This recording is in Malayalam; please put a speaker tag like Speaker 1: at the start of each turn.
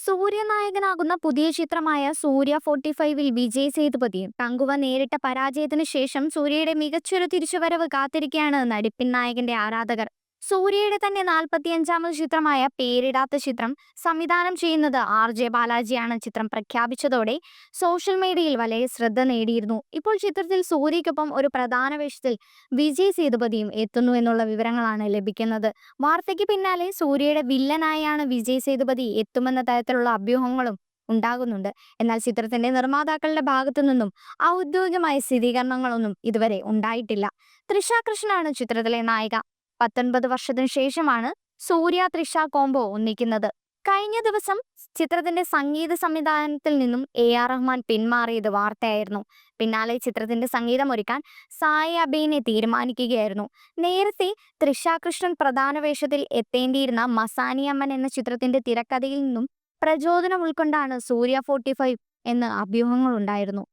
Speaker 1: സൂര്യനായകനാകുന്ന പുതിയ ചിത്രമായ സൂര്യ ഫോർട്ടി ഫൈവിൽ വിജയ് സേതുപതിയും തങ്കുവ നേരിട്ട പരാജയത്തിന് ശേഷം സൂര്യയുടെ മികച്ചൊരു തിരിച്ചുവരവ് കാത്തിരിക്കുകയാണ് നടിപ്പിൻ നായകന്റെ ആരാധകർ. സൂര്യയുടെ തന്നെ നാൽപ്പത്തിയഞ്ചാമത് ചിത്രമായ പേരിടാത്ത ചിത്രം സംവിധാനം ചെയ്യുന്നത് ആർ ജെ ബാലാജിയാണ് ചിത്രം പ്രഖ്യാപിച്ചതോടെ സോഷ്യൽ മീഡിയയിൽ വലിയ ശ്രദ്ധ നേടിയിരുന്നു. ഇപ്പോൾ ചിത്രത്തിൽ സൂര്യയ്ക്കൊപ്പം ഒരു പ്രധാന വേഷത്തിൽ വിജയ് സേതുപതിയും എത്തുന്നു എന്നുള്ള വിവരങ്ങളാണ് ലഭിക്കുന്നത്. വാർത്തയ്ക്ക് പിന്നാലെ സൂര്യയുടെ വില്ലനായാണ് വിജയ് സേതുപതി എത്തുമെന്ന തരത്തിലുള്ള അഭ്യൂഹങ്ങളും ഉണ്ടാകുന്നുണ്ട്. എന്നാൽ ചിത്രത്തിന്റെ നിർമ്മാതാക്കളുടെ ഭാഗത്തു നിന്നും ഔദ്യോഗികമായ സ്ഥിരീകരണങ്ങളൊന്നും ഇതുവരെ ഉണ്ടായിട്ടില്ല. തൃഷാകൃഷ്ണനാണ് ചിത്രത്തിലെ നായിക. പത്തൊൻപത് വർഷത്തിനു ശേഷമാണ് സൂര്യ തൃഷ കോംബോ ഒന്നിക്കുന്നത്. കഴിഞ്ഞ ദിവസം ചിത്രത്തിന്റെ സംഗീത സംവിധാനത്തിൽ നിന്നും എ ആർ റഹ്മാൻ പിന്മാറിയത് വാർത്തയായിരുന്നു. പിന്നാലെ ചിത്രത്തിന്റെ സംഗീതം ഒരുക്കാൻ സായി അബീനെ തീരുമാനിക്കുകയായിരുന്നു. നേരത്തെ തൃഷാകൃഷ്ണൻ പ്രധാന വേഷത്തിൽ എത്തേണ്ടിയിരുന്ന മസാനിയമ്മൻ എന്ന ചിത്രത്തിന്റെ തിരക്കഥയിൽ നിന്നും പ്രചോദനം ഉൾക്കൊണ്ടാണ് സൂര്യ ഫോർട്ടി ഫൈവ് എന്ന് അഭ്യൂഹങ്ങളുണ്ടായിരുന്നു.